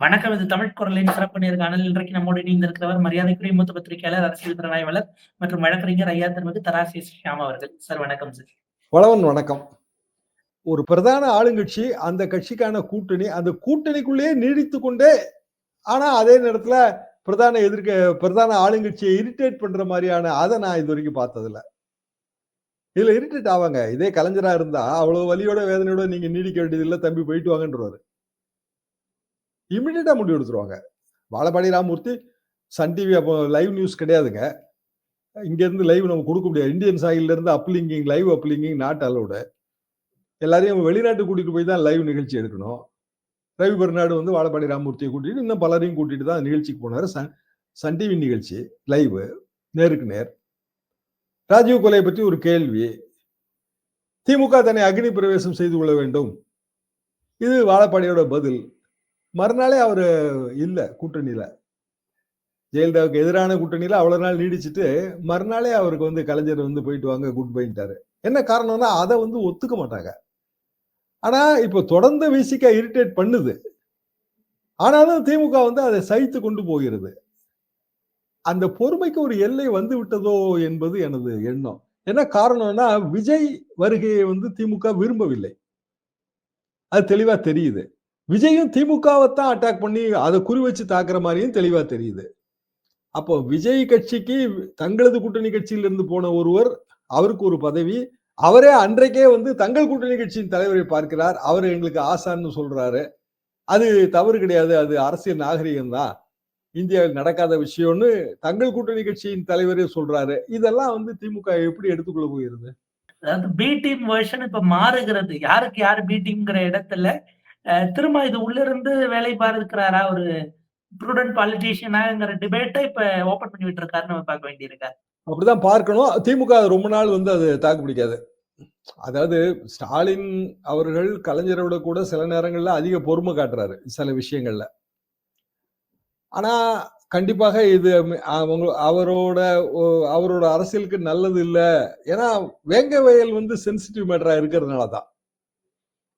வணக்கம். இது தமிழ் குரலின் சிறப்பு நேர்காணல். இன்றைக்கு நம்மோடு இணைந்திருக்கிறவர் மரியாதைக்குரிய மூத்த பத்திரிகையாளர் அரசியல் திறனாய்வாளர் மற்றும் வழக்கறிஞர் ஐயா திருமதி தராசி ஷியாம் அவர்கள். சார் வணக்கம் சார். வளவன் வணக்கம். ஒரு பிரதான ஆளுங்கட்சி அந்த கட்சிக்கான கூட்டணி அந்த கூட்டணிக்குள்ளேயே நீடித்து கொண்டே ஆனா அதே நேரத்துல பிரதான எதிர்க்க பிரதான ஆளுங்கட்சியை இரிட்டேட் பண்ற மாதிரியான அதை நான் இது வரைக்கும் பார்த்ததில்ல. இதுல இரிட்டேட் ஆவாங்க. இதே கலைஞரா இருந்தா அவ்வளவு வலியோட வேதனையோட நீங்க நீடிக்க வேண்டியது தம்பி போயிட்டு வாங்கன்றவாரு. இமிடியட்டா முடிவு எடுத்துருவாங்க. வாழப்பாடி ராமூர்த்தி சன் டிவி அப்போ லைவ் நியூஸ் கிடையாதுங்க. இங்கேருந்து லைவ் நம்ம கொடுக்க முடியாது. Indian சாயிலிருந்து uplinking live uplinking not allowed எல்லாரையும் வெளிநாட்டு கூட்டிகிட்டு போய் தான் லைவ் நிகழ்ச்சி எடுக்கணும். ரவி பெருநாடு வந்து வாழப்பாடி ராமூர்த்தியை கூட்டிகிட்டு இன்னும் பலரையும் கூட்டிகிட்டு தான் நிகழ்ச்சிக்கு போனார். சன் சன் டிவி நிகழ்ச்சி லைவ் நேருக்கு நேர். ராஜீவ் கொலையை பற்றி ஒரு கேள்வி. திமுக தன்னை அக்னி பிரவேசம் செய்து கொள்ள வேண்டும். இது வாழப்பாடியோட பதில். மறுநாளே அவர் இல்லை கூட்டணியில. ஜெயலலிதாவுக்கு எதிரான கூட்டணியில அவ்வளவு நாள் நீடிச்சுட்டு மறுநாளே அவருக்கு வந்து கலைஞர் வந்து போயிட்டு வாங்க குட் பைன்ட்டாரு என்ன காரணம்னா அதை வந்து ஒத்துக்க மாட்டாங்க. ஆனா இப்போ தொடர்ந்து விசிக இரிட்டேட் பண்ணுது. ஆனாலும் திமுக வந்து அதை சகித்து கொண்டு போகிறது. அந்த பொறுமைக்கு ஒரு எல்லை வந்து விட்டதோ என்பது எனது எண்ணம். என்ன காரணம்னா விஜய் வருகையை வந்து திமுக விரும்பவில்லை. அது தெளிவா தெரியுது. விஜயும் திமுகவை தான் அட்டாக் பண்ணி அதை குறி வச்சு தாக்குற மாதிரியும் தெளிவா தெரியுது. அப்போ விஜய் கட்சிக்கு தங்களது கூட்டணி கட்சியிலிருந்து போன ஒருவர் அவருக்கு ஒரு பதவி அவரே அன்றைக்கே வந்து தங்கள் கூட்டணி கட்சியின் தலைவரை பார்க்கிறார் அவர் எங்களுக்கு ஆசான்னு சொல்றாரு. அது தவறு கிடையாது அது அரசியல் நாகரிகம் தான். இந்தியாவில் நடக்காத விஷயம்னு தங்கள் கூட்டணி கட்சியின் தலைவரே சொல்றாரு. இதெல்லாம் வந்து திமுக எப்படி எடுத்துக்கொள்ள போகிறது? அதாவது பி டீம் வெர்ஷன் இப்ப மாறுகிறது. யாருக்கு யார் பி டீம்ங்கிற இடத்துல திரும்ப இது உள்ள இருந்து வேலை பார்க்கிறாரா ஒரு ப்ரூடன்ட் பாலிட்டிஷியனாங்கிற டிபேட்டை இப்ப ஓபன் பண்ணி விட்டு இருக்காரு நம்ம பார்க்க வேண்டியிருக்கா. அப்படிதான் பார்க்கணும். திமுக ரொம்ப நாள் வந்து அது தாக்கு பிடிக்காது. அதாவது ஸ்டாலின் அவர்கள் கலைஞரோட கூட சில நேரங்கள்ல அதிக பொறுமை காட்டுறாரு சில விஷயங்கள்ல. ஆனா கண்டிப்பாக இது அவங்க அவரோட அவரோட அரசியலுக்கு நல்லது இல்லை. ஏன்னா வேங்க வயல் வந்து சென்சிட்டிவ் மேட்டரா இருக்கிறதுனால தான்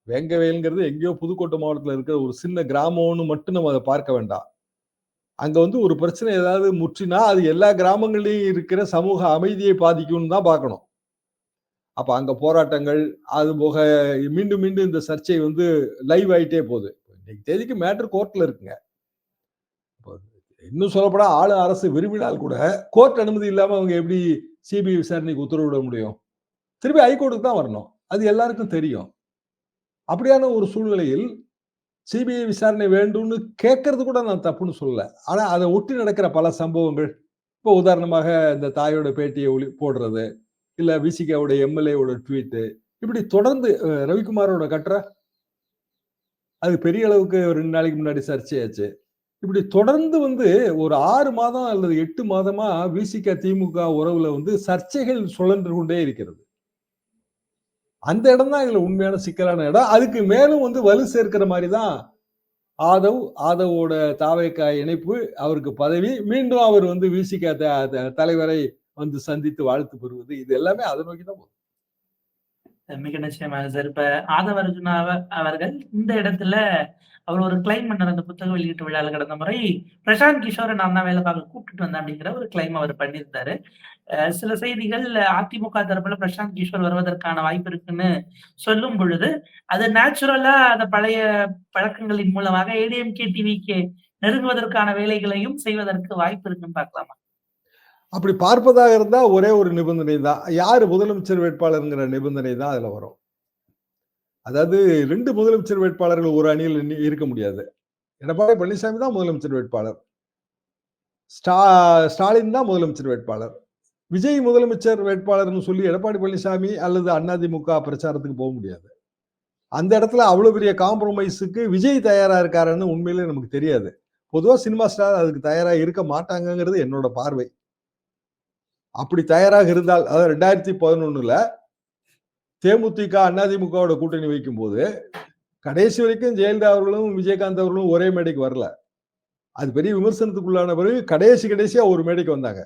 வேங்கவேல்ங்கிறது எங்கேயோ புதுக்கோட்டை மாவட்டத்தில் இருக்கிற ஒரு சின்ன கிராமம்னு மட்டும் நம்ம அதை பார்க்க வேண்டாம். அங்கே வந்து ஒரு பிரச்சனை ஏதாவது முற்றினா அது எல்லா கிராமங்களையும் இருக்கிற சமூக அமைதியை பாதிக்கும்னு தான் பார்க்கணும். அப்போ அங்கே போராட்டங்கள் அது போக மீண்டும் மீண்டும் இந்த சர்ச்சை வந்து லைவ் ஆகிட்டே போகுது. இன்னைக்கு தேதிக்கு மேட்ரு கோர்ட்டில் இருக்குங்க. இன்னும் சொல்லப்படா ஆளு அரசு விரும்பினால் கூட கோர்ட் அனுமதி இல்லாமல் அவங்க எப்படி சிபிஐ விசாரணைக்கு உத்தரவிட முடியும்? திருப்பி ஹைகோர்ட்டுக்கு தான் வரணும். அது எல்லாருக்கும் தெரியும். அப்படியான ஒரு சூழ்நிலையில் சிபிஐ விசாரணை வேண்டும்னு கேட்கறது கூட நான் தப்புன்னு சொல்லல. ஆனா அதை ஒட்டி நடக்கிற பல சம்பவங்கள் இப்போ உதாரணமாக இந்த தாயோட பேட்டியை ஒளி போடுறது இல்ல விசிகாவோட எம்எல்ஏவோட ட்வீட்டு இப்படி தொடர்ந்து ரவிக்குமாரோட கட்டுற அது பெரிய அளவுக்கு ரெண்டு நாளைக்கு முன்னாடி சர்ச்சையாச்சு. இப்படி தொடர்ந்து வந்து ஒரு ஆறு மாதம் அல்லது எட்டு மாதமா விசிக திமுக உறவுல வந்து சர்ச்சைகள் சுழன்று கொண்டே இருக்கிறது. அந்த இடம் தான் இதுல உண்மையான சிக்கலான இடம். அதுக்கு மேலும் வந்து வலு சேர்க்கிற மாதிரி தான் ஆதவ் ஆதவோட தாவைக்கா இணைப்பு அவருக்கு பதவி. மீண்டும் அவர் வந்து விசிக தலைவரை வந்து சந்தித்து வாழ்த்து பெறுவது. இது எல்லாமே அதை நோக்கி தான் போகுது. மிக நிச்சயமாக சார். இப்ப ஆதவ அர்ஜுனா அவர்கள் இந்த இடத்துல அவர் ஒரு கிளைம் பண்ணார் அந்த புத்தக வெளியீட்டு விழாவில் கடந்த முறை. பிரசாந்த் கிஷோரை நான் தான் வேலை பார்க்க கூப்பிட்டுட்டு வந்தேன் அப்படிங்கிற ஒரு கிளைம் அவர் பண்ணியிருந்தாரு. சில செய்திகள் அதிமுக தரப்புல பிரசாந்த் கிஷோர் வருவதற்கான வாய்ப்பு இருக்குன்னு சொல்லும் பொழுது அது நேச்சுரலா அந்த பழைய பழக்கங்களின் மூலமாக ஏடிஎம்கே டிவிக்கு நெருங்குவதற்கான வேலைகளையும் செய்வதற்கு வாய்ப்பு இருக்குன்னு பார்க்கலாமா? அப்படி பார்ப்பதாக இருந்தா ஒரே ஒரு நிபந்தனை தான். யாரு முதலமைச்சர் வேட்பாளருங்கிற நிபந்தனை தான் அதுல வரும். அதாவது ரெண்டு முதலமைச்சர் வேட்பாளர்கள் ஒரு அணியில் இருக்க முடியாது. எடப்பாடி பழனிசாமி தான் முதலமைச்சர் வேட்பாளர். ஸ்டா ஸ்டாலின் தான் முதலமைச்சர் வேட்பாளர். விஜய் முதலமைச்சர் வேட்பாளர்னு சொல்லி எடப்பாடி பழனிசாமி அல்லது அதிமுக பிரச்சாரத்துக்கு போக முடியாது. அந்த இடத்துல அவ்வளோ பெரிய காம்ப்ரமைஸுக்கு விஜய் தயாராக இருக்காருன்னு உண்மையிலே நமக்கு தெரியாது. பொதுவாக சினிமா ஸ்டார் அதுக்கு தயாராக இருக்க மாட்டாங்கங்கிறது என்னோட பார்வை. அப்படி தயாராக இருந்தால் அதாவது ரெண்டாயிரத்தி பதினொன்றில் தேமுதிக அதிமுகவோட கூட்டணி வைக்கும் போது கடைசி வரைக்கும் ஜெயலலிதா அவர்களும் விஜயகாந்த் அவர்களும் ஒரே மேடைக்கு வரல. அது பெரிய விமர்சனத்துக்குள்ளான பிறகு கடைசி கடைசியா ஒரு மேடைக்கு வந்தாங்க.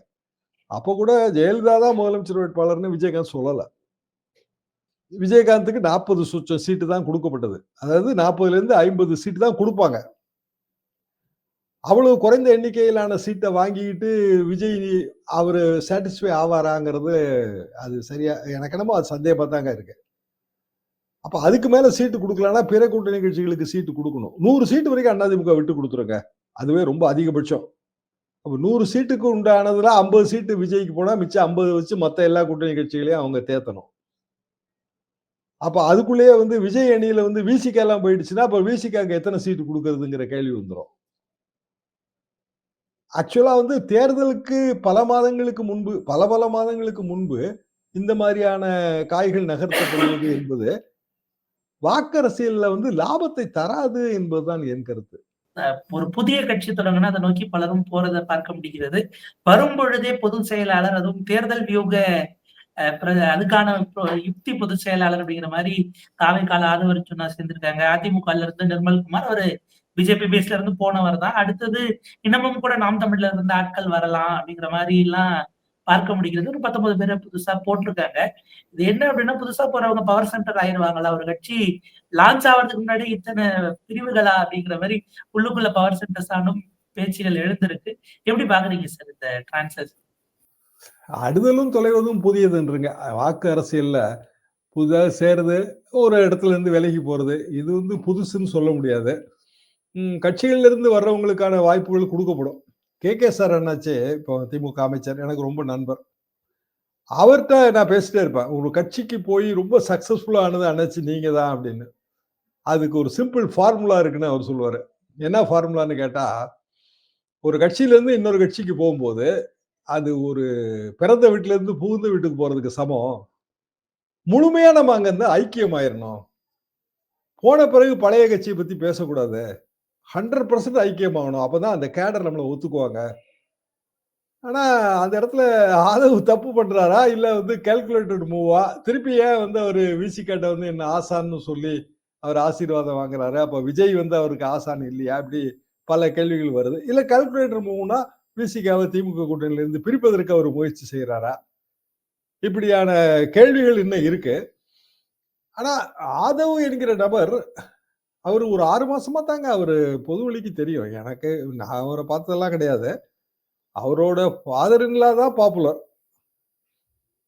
அப்போ கூட ஜெயலலிதா தான் முதலமைச்சர் வேட்பாளர்னு விஜயகாந்த் சொல்லலை. விஜயகாந்துக்கு நாற்பது சுச்சம் சீட்டு தான் கொடுக்கப்பட்டது. அதாவது நாற்பதுலேருந்து ஐம்பது சீட்டு தான் கொடுப்பாங்க. அவ்வளவு குறைந்த எண்ணிக்கையிலான சீட்டை வாங்கிக்கிட்டு விஜய் அவரு சாட்டிஸ்ஃபை ஆவாராங்கிறது அது சரியா எனக்கு என்னமோ அது சந்தேகமா தாங்க இருக்கு. அப்போ அதுக்கு மேல சீட்டு கொடுக்கலன்னா பிற கூட்டணி கட்சிகளுக்கு சீட்டு கொடுக்கணும். நூறு சீட்டு வரைக்கும் அண்ணாதிமுக விட்டு கொடுத்துருங்க. அதுவே ரொம்ப அதிகபட்சம். அப்போ நூறு சீட்டுக்கு உண்டானதுல ஐம்பது சீட்டு விஜய்க்கு போனா மிச்சம் ஐம்பது வச்சு மத்த எல்லா கூட்டணி கட்சிகளையும் அவங்க தேத்தணும். அப்ப அதுக்குள்ளேயே வந்து விஜய் அணியில வந்து விசிகெல்லாம் போயிடுச்சுன்னா அப்போ விசிகாக்கு எத்தனை சீட்டு கொடுக்கறதுங்கிற கேள்வி வந்துடும் ஆக்சுவலா வந்து தேர்தலுக்கு பல மாதங்களுக்கு முன்பு பல பல மாதங்களுக்கு முன்பு இந்த மாதிரியான காய்கள் நகர்த்தப்படுவது என்பது வாக்கரசியல்ல வந்து லாபத்தை தராது என்பதுதான் என் கருத்து. ஒரு புதிய கட்சி தொடங்கினா அதை நோக்கி பலரும் போறதை பார்க்க முடிகிறது. வரும் பொழுதே பொதுச் செயலாளர் அதுவும் தேர்தல் வியூக அதுக்கான யுக்தி பொதுச் செயலாளர் அப்படிங்கிற மாதிரி காலை கால ஆதவர் சொன்னா சேர்ந்திருக்காங்க. அதிமுக இருந்து நிர்மல்குமார் ஒரு பிஜேபி பேஸ்ல இருந்து போனவர் தான். அடுத்தது இன்னமும் கூட நாம் தமிழ்ல இருந்து ஆட்கள் வரலாம் அப்படிங்கிற மாதிரி எல்லாம் பார்க்க முடிகிறது. ஒரு பத்தொன்பது பேரை புதுசா போட்டிருக்காங்க. இது என்ன அப்படின்னா புதுசா போறவங்க பவர் சென்டர் ஆயிருவாங்களா ஒரு கட்சி லான்ச் ஆகிறதுக்கு முன்னாடி இத்தனை பிரிவுகளா அப்படிங்கிற மாதிரி உள்ளுக்குள்ள பவர் சென்டர்ஸ் ஆனும் பேச்சுகள் எழுந்திருக்கு. எப்படி பாக்குறீங்க சார் இந்த டிரான்சஸ் அடுதலும் தொலைவதும் புதியதுன்றீங்க. வாக்கு அரசியல்ல புதுதாக சேருது ஒரு இடத்துல இருந்து விலகி போறது. இது வந்து புதுசுன்னு சொல்ல முடியாது. ம், வர்றவங்களுக்கான வாய்ப்புகள் கொடுக்கப்படும். கே. கே. சார் என்னாச்சு இப்போ திமுக அமைச்சர் எனக்கு ரொம்ப நண்பர். அவர்கிட்ட நான் பேசிட்டே இருப்பேன். ஒரு கட்சிக்கு போய் ரொம்ப சக்ஸஸ்ஃபுல்லானது அணைச்சு தான் அப்படின்னு. அதுக்கு ஒரு சிம்பிள் ஃபார்முலா இருக்குன்னு அவர் சொல்லுவார். என்ன ஃபார்முலான்னு கேட்டால் ஒரு கட்சியிலேருந்து இன்னொரு கட்சிக்கு போகும்போது அது ஒரு பிறந்த வீட்டிலேருந்து புகுந்த வீட்டுக்கு போகிறதுக்கு சமம். முழுமையாக நம்ம அங்கேருந்து ஐக்கியமாயிடணும் போன பிறகு பழைய கட்சியை பற்றி பேசக்கூடாது. ஹண்ட்ரட் பர்சன்ட் ஐக்கியமாகணும். அப்பதான் அந்த கேடர் நம்மளை ஒத்துக்குவாங்க. ஆனால் அந்த இடத்துல ஆதவு தப்பு பண்ணுறாரா இல்லை வந்து கேல்குலேட்டட் மூவா திருப்பி ஏன் வந்து அவர் விசிகாட்ட வந்து என்ன ஆசான்னு சொல்லி அவர் ஆசீர்வாதம் வாங்குறாரு? அப்போ விஜய் வந்து அவருக்கு ஆசான் இல்லையா? அப்படி பல கேள்விகள் வருது. இல்லை கால்குலேட்டர் மூவ்னா விசிகாவை திமுக கூட்டணியிலிருந்து பிரிப்பதற்கு அவர் முயற்சி செய்கிறாரா இப்படியான கேள்விகள் இன்னும் இருக்கு. ஆனால் ஆதவ் என்கிற நபர் அவர் ஒரு ஆறு மாசமா தாங்க அவர் பொது வழிக்கு தெரியும். எனக்கு நான் அவரை பார்த்ததெல்லாம் கிடையாது. அவரோட ஃபாதர் இன்லா தான் பாப்புலர்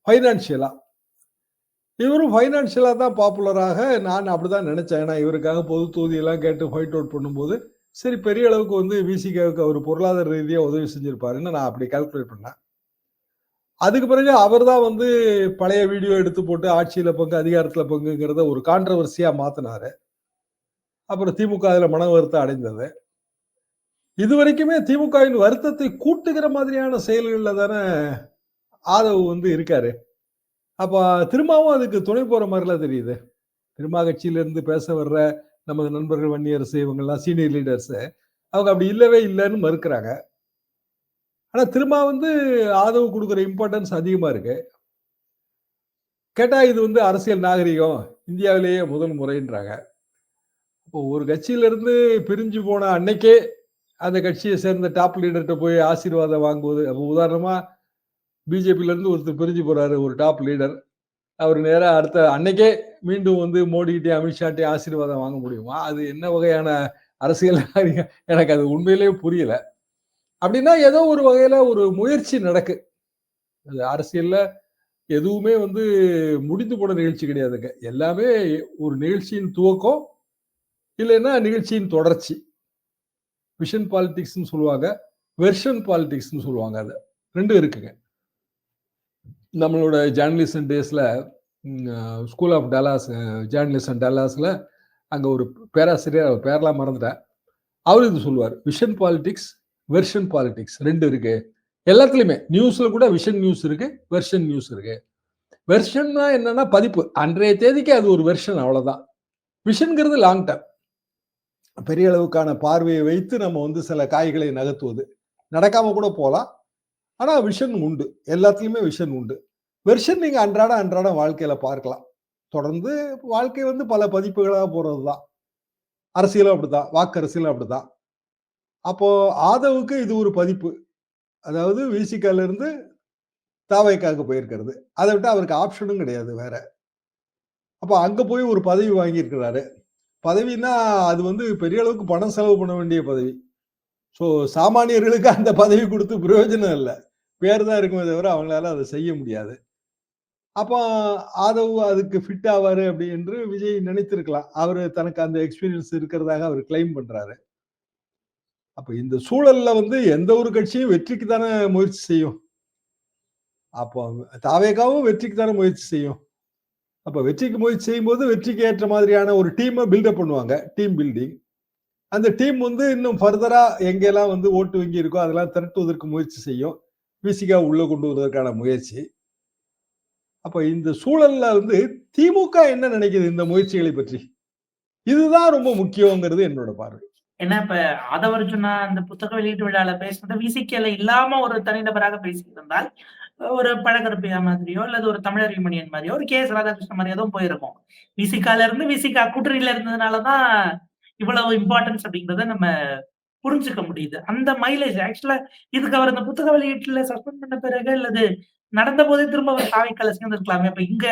ஃபைனான்சியலா இவரும் ஃபைனான்சியலாக தான் பாப்புலராக நான் அப்படிதான் நினைச்சேன். ஏன்னா இவருக்காக பொது தொகுதியெல்லாம் கேட்டு ஃபைட் அவுட் பண்ணும்போது சரி பெரிய அளவுக்கு வந்து விசிகாவுக்கு அவர் பொருளாதார ரீதியாக உதவி செஞ்சிருப்பாருன்னு நான் அப்படி கால்குலேட் பண்ணேன். அதுக்கு பிறகு அவர் தான் வந்து பழைய வீடியோ எடுத்து போட்டு ஆட்சியில் பங்கு அதிகாரத்தில் பங்குங்கிறத ஒரு கான்ட்ரவர்சியாக மாற்றினாரு அப்புறம் திமுக அதில் மன வருத்தம் அடைந்தது. இது வரைக்குமே திமுகவின் வருத்தத்தை கூட்டுகிற மாதிரியான செயல்களில் தானே ஆதவ் வந்து இருக்காரு. அப்போ திரும்பவும் அதுக்கு துணை போகிற மாதிரிலாம் தெரியுது. திருமா கட்சியிலேருந்து பேச வர்ற நமது நண்பர்கள் வன்னியரசு இவங்கெல்லாம் சீனியர் லீடர்ஸு அவங்க அப்படி இல்லவே இல்லைன்னு மறுக்கிறாங்க. ஆனால் திரும்ப வந்து ஆதரவு கொடுக்குற இம்பார்ட்டன்ஸ் அதிகமாக இருக்கு. கேட்டால் இது வந்து அரசியல் நாகரிகம் இந்தியாவிலேயே முதல் முறைன்றாங்க. ஒரு கட்சியில இருந்து பிரிஞ்சு போன அன்னைக்கே அந்த கட்சியை சேர்ந்த டாப் லீடர்கிட்ட போய் ஆசீர்வாதம் வாங்குவது. அப்போ உதாரணமாக பிஜேபியிலேருந்து ஒருத்தர் பிரிஞ்சு போகிறாரு ஒரு டாப் லீடர் அவர் நேராக அடுத்த அன்னைக்கே மீண்டும் வந்து மோடிகிட்டே அமித்ஷாட்டே ஆசீர்வாதம் வாங்க முடியுமா? அது என்ன வகையான அரசியல்? எனக்கு அது உண்மையிலேயே புரியல. அப்படின்னா ஏதோ ஒரு வகையில் ஒரு முயற்சி நடக்கு. அது அரசியலில் எதுவுமே வந்து முடிந்து போன நிகழ்ச்சி கிடையாதுங்க. எல்லாமே ஒரு நிகழ்ச்சியின் துவக்கம் இல்லைன்னா நிகழ்ச்சியின் தொடர்ச்சி. விஷன் பாலிடிக்ஸ்னு சொல்லுவாங்க வெர்ஷன் பாலிடிக்ஸ்னு சொல்லுவாங்க அது. ரெண்டும் இருக்குங்க. நம்மளோட ஜேர்னலிசம் டேஸ்ல ஸ்கூல் ஆஃப் டலாஸ் ஜேர்னலிசம் டலாஸ்ல அங்கே ஒரு பேராசிரியர் அவர் பேரெல்லாம் மறந்துட்டேன். அவர் இது சொல்லுவார் விஷன் பாலிடிக்ஸ் வெர்ஷன் பாலிடிக்ஸ் ரெண்டு இருக்கு. எல்லாத்துலேயுமே நியூஸில் கூட விஷன் நியூஸ் இருக்கு வெர்ஷன் நியூஸ் இருக்கு. வெர்ஷன்னா என்னன்னா பதிப்பு. அன்றைய தேதிக்கு அது ஒரு வெர்ஷன் அவ்வளோதான் விஷன்ங்கிறது லாங் டேர்ம் பெரிய அளவுக்கான பார்வையை வைத்து நம்ம வந்து சில காய்களை நகர்த்துவது. நடக்காம கூட போகலாம். ஆனால் விஷன் உண்டு. எல்லாத்துலேயுமே விஷன் உண்டு. வெர்ஷன் நீங்கள் அன்றாட அன்றாட வாழ்க்கையில் பார்க்கலாம். தொடர்ந்து வாழ்க்கை வந்து பல பதிப்புகளாக போகிறது தான் அரசியலும் அப்படிதான். வாக்கு அரசியலும் அப்படிதான். அப்போ ஆதவுக்கு இது ஒரு பதிப்பு. அதாவது விசிகால இருந்து தாவைக்காக போயிருக்கிறது. அதை விட்டு அவருக்கு ஆப்ஷனும் கிடையாது வேற. அப்போ அங்கே போய் ஒரு பதவி வாங்கியிருக்கிறாரு. பதவின்னா அது வந்து பெரிய அளவுக்கு பணம் செலவு பண்ண வேண்டிய பதவி. ஸோ சாமானியர்களுக்கு அந்த பதவி கொடுத்து பிரயோஜனம் இல்லை. பேர் தான் இருக்குமே தவிர அவங்களால அதை செய்ய முடியாது. அப்போ ஆதவ் அதுக்கு ஃபிட் ஆவார் அப்படி என்று விஜய் நினைத்திருக்கலாம். அவர் தனக்கு அந்த எக்ஸ்பீரியன்ஸ் இருக்கிறதாக அவர் கிளைம் பண்ணுறாரு அப்போ இந்த சூழலில் வந்து எந்த ஒரு கட்சியும் வெற்றிக்கு தானே முயற்சி செய்யும். அப்போ தாவேகாவும் வெற்றிக்கு தானே முயற்சி செய்யும். அப்ப வெற்றிக்கு முயற்சி செய்யும்போது வெற்றிக்கு ஏற்ற மாதிரியான ஒரு டீமை பில்டப் பண்ணுவாங்க. டீம் பில்டிங் அந்த டீம் வந்து இன்னும் ஃபர்தரா எங்கெல்லாம் வந்து ஓட்டு வங்கி இருக்கோ அதெல்லாம் திரட்டுவதற்கு முயற்சி செய்யும். விசிகா உள்ள கொண்டு வருவதற்கான முயற்சி. அப்ப இந்த சூழல்ல வந்து திமுக என்ன நினைக்குது இந்த முயற்சிகளை பற்றி? இதுதான் ரொம்ப முக்கியங்கிறது என்னோட பார்வை. ஏன்னா இப்ப ஆதவர்ஜுனா அந்த புத்தக வெளியீட்டு விழால பேசினது விசிக்கல இல்லாம ஒரு தனிநபராக பேசியிருந்தால் ஒரு பழகருப்பையா மாதிரியோ அல்லது ஒரு தமிழர் யூனியன் மாதிரியோ ஒரு கே எஸ் ராதாகிருஷ்ணன் மாதிரியோ தான் போயிருக்கும். விசிகால இருந்து விசிகா கூட்டணியில இருந்ததுனாலதான் இவ்வளவு இம்பார்ட்டன்ஸ் அப்படிங்கறத நம்ம புரிஞ்சுக்க முடியுது. அந்த மைலேஜ் ஆக்சுவலா இதுக்கு அவர் இந்த புத்தக வெளியீட்டுல சஸ்பெண்ட் பண்ண பிறகு அல்லது நடந்த போதே திரும்ப அவர் தாவைக்கால சேர்ந்திருக்கலாமே. இப்ப இங்க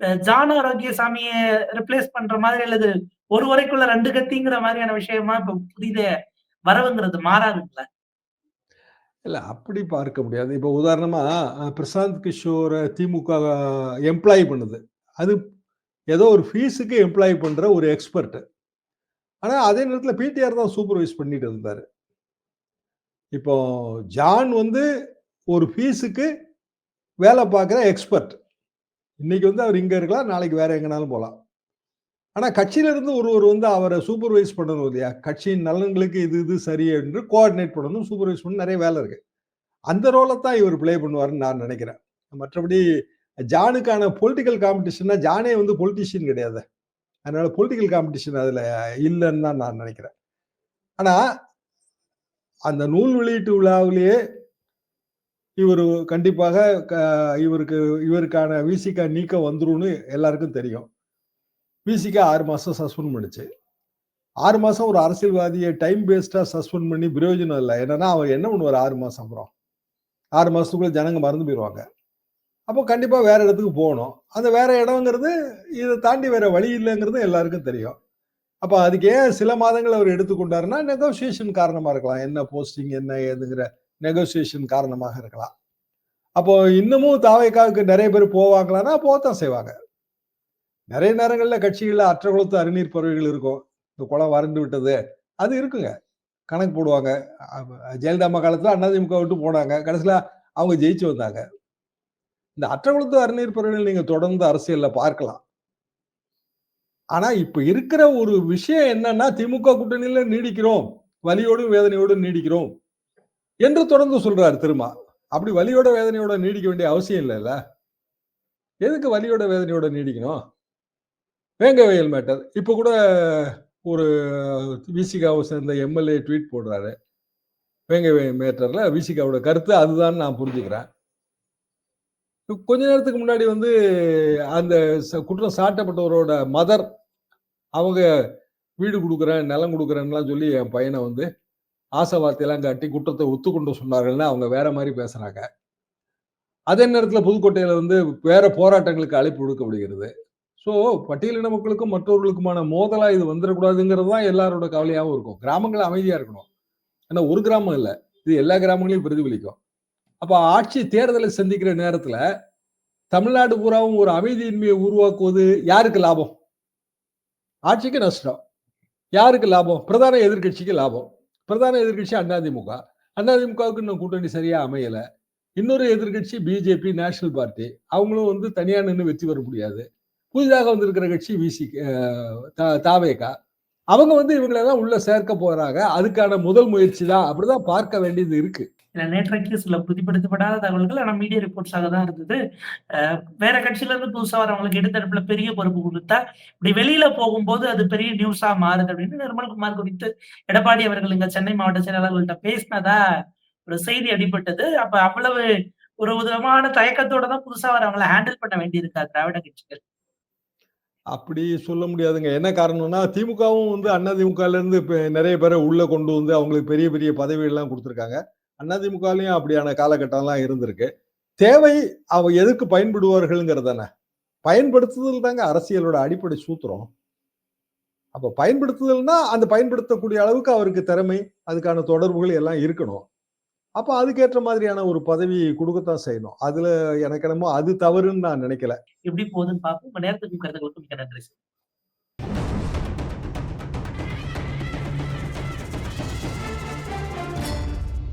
அஹ், ஜான ஆரோக்கியசாமியை ரிப்ளேஸ் பண்ற மாதிரி அல்லது ஒரு வரைக்குள்ள ரெண்டு கத்திங்கிற மாதிரியான விஷயமா இப்ப புதித வரவுங்கிறது மாறாதுங்களா? இல்லை அப்படி பார்க்க முடியாது. இப்போ உதாரணமாக பிரசாந்த் கிஷோரை திமுக எம்ப்ளாய் பண்ணுது. அது ஏதோ ஒரு ஃபீஸுக்கு எம்ப்ளாய் பண்ணுற ஒரு எக்ஸ்பர்ட்டு ஆனால் அதே நேரத்தில் பிடிஆர் தான் சூப்பர்வைஸ் பண்ணிட்டு இருந்தார். இப்போ ஜான் வந்து ஒரு ஃபீஸுக்கு வேலை பார்க்குற எக்ஸ்பர்ட் இன்னைக்கு வந்து அவர் இங்கே இருக்கலாம் நாளைக்கு வேற எங்கேனாலும் போகலாம். ஆனால் கட்சியிலிருந்து ஒருவர் வந்து அவரை சூப்பர்வைஸ் பண்ணணும் இல்லையா? கட்சியின் நலன்களுக்கு இது இது சரி என்று கோஆர்டினேட் பண்ணணும் சூப்பர்வைஸ் பண்ணணும் நிறைய வேலை இருக்கு. அந்த ரோலை தான் இவர் ப்ளே பண்ணுவாருன்னு நான் நினைக்கிறேன். மற்றபடி ஜானுக்கான பொலிட்டிக்கல் காம்படிஷன்னா ஜானே வந்து பொலிட்டிஷியன் கிடையாது. அதனால பொலிட்டிக்கல் காம்படிஷன் அதில் இல்லைன்னு தான் நான் நினைக்கிறேன். ஆனால் அந்த நூல் வெளியீட்டு விழாவிலேயே இவர் கண்டிப்பாக க- இவருக்கு இவருக்கான விசிகா நீக்கம் வந்துரும்னு எல்லாருக்கும் தெரியும். விசிகா ஆறு மாதம் சஸ்பெண்ட் பண்ணிச்சு. ஆறு மாதம் ஒரு அரசியல்வாதியை டைம் பேஸ்டாக சஸ்பெண்ட் பண்ணி பிரயோஜனம் இல்லை. என்னன்னா அவர் என்ன பண்ணுவார்? ஆறு மாதம் அப்புறம். ஆறு மாதத்துக்குள்ளே ஜனங்க மறந்து போயிடுவாங்க அப்போ கண்டிப்பாக வேற இடத்துக்கு போகணும். அந்த வேற இடங்கிறது இதை தாண்டி வேற வழி இல்லைங்கிறது எல்லாருக்கும் தெரியும். அப்போ அதுக்கு ஏன் சில மாதங்கள் அவர் எடுத்துக்கொண்டாருன்னா நெகோசியேஷன் காரணமாக இருக்கலாம். என்ன போஸ்டிங் என்ன ஏதுங்கிற நெகோசியேஷன் காரணமாக இருக்கலாம். அப்போ இன்னமும் தாவைக்காவுக்கு நிறைய பேர் போவாங்களான்னா போகத்தான் செய்வாங்க. நிறைய நேரங்களில் கட்சிகள்ல அற்ற குளத்து அருநீர் பறவைகள் இருக்கும். இந்த குளம் வறண்டு விட்டது. அது இருக்குங்க. கணக்கு போடுவாங்க. ஜெயலலிதா அம்மா காலத்துல விட்டு போனாங்க. கடைசியில் அவங்க ஜெயிச்சு வந்தாங்க. இந்த அற்ற குளத்து அருநீர் பறவைகள் நீங்க தொடர்ந்து அரசியல்ல பார்க்கலாம். ஆனா இப்ப இருக்கிற ஒரு விஷயம் என்னன்னா திமுக கூட்டணியில நீடிக்கிறோம். வலியோடும் வேதனையோடும் நீடிக்கிறோம். என்று தொடர்ந்து சொல்றாரு திருமா. அப்படி வலியோட வேதனையோட நீடிக்க வேண்டிய அவசியம் இல்லைல்ல? எதுக்கு வலியோட வேதனையோட நீடிக்கணும்? வேங்க வயல் மேட்டர். இப்போ கூட ஒரு விசிகாவை சேர்ந்த எம்எல்ஏ ட்வீட் போடுறாரு. வேங்க வயல் விசிகாவோட கருத்து அதுதான் நான் புரிஞ்சுக்கிறேன். கொஞ்ச நேரத்துக்கு முன்னாடி வந்து அந்த ச- குற்றம் சாட்டப்பட்டவரோட மதர் அவங்க வீடு கொடுக்குறேன் நிலம் கொடுக்குறேன்லாம் சொல்லி என் பையனை வந்து ஆசை வார்த்தையெல்லாம் காட்டி குற்றத்தை ஒத்துக்கொண்டு சொன்னார்கள்னு அவங்க வேற மாதிரி பேசுகிறாங்க அதே நேரத்தில் புதுக்கோட்டையில் வந்து வேற போராட்டங்களுக்கு அழைப்பு விடுக்கப்படுகிறது. ஸோ பட்டியலின மக்களுக்கும் மற்றவர்களுக்குமான மோதலா இது வந்துடக்கூடாதுங்கிறது தான் எல்லாரோட கவலையாகவும் இருக்கும். கிராமங்கள் அமைதியா இருக்கணும். ஏன்னா ஒரு கிராமம் இல்லை. இது எல்லா கிராமங்களையும் பிரதிபலிக்கும். அப்ப ஆட்சி தேர்தலை சந்திக்கிற நேரத்துல தமிழ்நாடு பூராவும் ஒரு அமைதியின்மையை உருவாக்குவது யாருக்கு லாபம்? ஆட்சிக்கு நஷ்டம். யாருக்கு லாபம்? பிரதான எதிர்க்கட்சிக்கு லாபம். பிரதான எதிர்க்கட்சி அதிமுக அதிமுகவுக்கு இன்னும் கூட்டணி சரியா அமையலை. இன்னொரு எதிர்க்கட்சி பிஜேபி நேஷனல் பார்ட்டி. அவங்களும் வந்து தனியா நின்று வெற்றி பெற முடியாது. புதிதாக வந்திருக்கிற கட்சி விசி தாவேகா. அவங்க வந்து இவங்களெல்லாம் உள்ள சேர்க்க போறாங்க. அதுக்கான முதல் முயற்சி தான். அப்படிதான் பார்க்க வேண்டியது இருக்கு. நேற்றைக்கு சில உறுதிப்படுத்தப்படாத தகவல்கள் ஆனா மீடியா ரிப்போர்ட்ஸாக தான் இருந்தது. வேற கட்சியில இருந்து புதுசா வரவங்களுக்கு எடுத்தடுப்புல பெரிய பொறுப்பு கொடுத்தா இப்படி வெளியில போகும்போது அது பெரிய நியூஸா மாறுது அப்படின்னு நிர்மல்குமார் குறித்து எடப்பாடி அவர்கள் இங்க சென்னை மாவட்ட செயலாளர்கள்ட்ட பேசினதா ஒரு செய்தி அடிபட்டது. அப்ப அவ்வளவு ஒரு விதமான தயக்கத்தோட தான் புதுசா வரவங்களை ஹேண்டில் பண்ண வேண்டியிருக்கா திராவிட கட்சிகள். அப்படி சொல்ல முடியாதுங்க. என்ன காரணம்னா திமுகவும் வந்து அதிமுகல இருந்து நிறைய பேரை உள்ள கொண்டு வந்து அவங்களுக்கு பெரிய பெரிய பதவிகள்லாம் கொடுத்துருக்காங்க. அதிமுகலையும் அப்படியான காலகட்டம்லாம் இருந்திருக்கு. தேவை அவ எதுக்கு பயன்படுவார்கள்ங்கிறது தானே பயன்படுத்துதல் தாங்க அரசியலோட அடிப்படை சூத்திரம். அப்போ பயன்படுத்துதல்னா அந்த பயன்படுத்தக்கூடிய அளவுக்கு அவருக்கு திறமை அதுக்கான தொடர்புகள் எல்லாம் இருக்கணும். அப்போ அதுக்கேற்ற மாதிரியான ஒரு பதவி கொடுக்கத்தான் செய்யணும். அதுல எனக்கு என்னமோ அது தவறுன்னு நான் நினைக்கல. எப்படி போகுதுன்னு பார்ப்போம். நேரத்துக்கு நேரத்துக்கும் மிக நன்றி